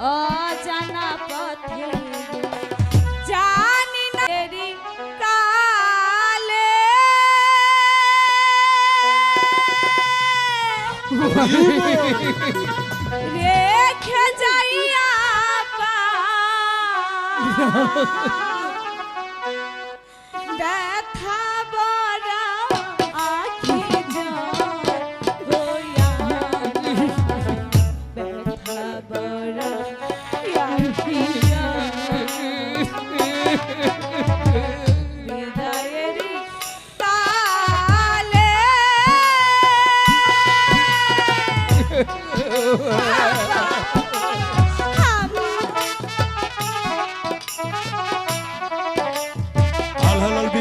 অজানা পথে জানি না কালে। রেখে যাইয়া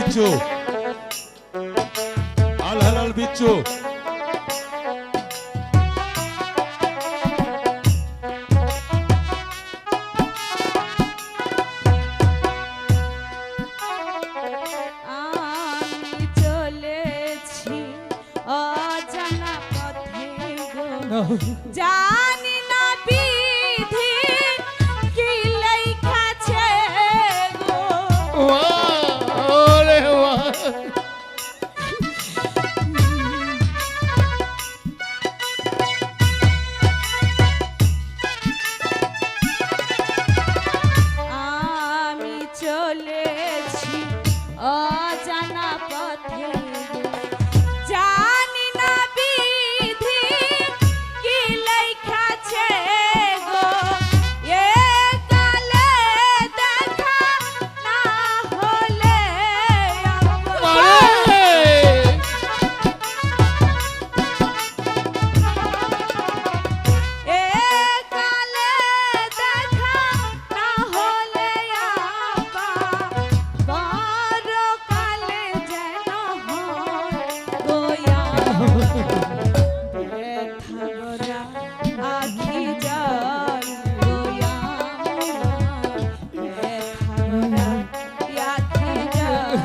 বিচ্ছু। আল হালাল বিচ্ছু। জানি না বিধি কি লেখাছে গো। অজানা পথে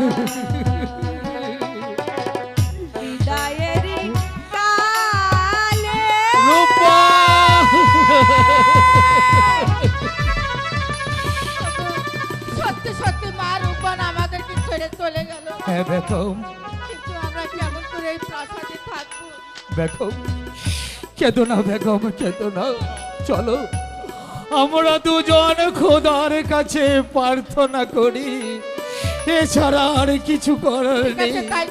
সত্যি সত্যি মা রূপন আমাদেরকে ছেড়ে চলে গেল? হ্যাঁ বেগম। কিন্তু আমরা কেমন করে এই প্রাসাদে থাকব? বেগম কেঁদো না বেগম কেঁদো না। চলো আমরা দুজন খোদার কাছে প্রার্থনা করি। এছাড়া আর কিছু করার নেই। তাই তাই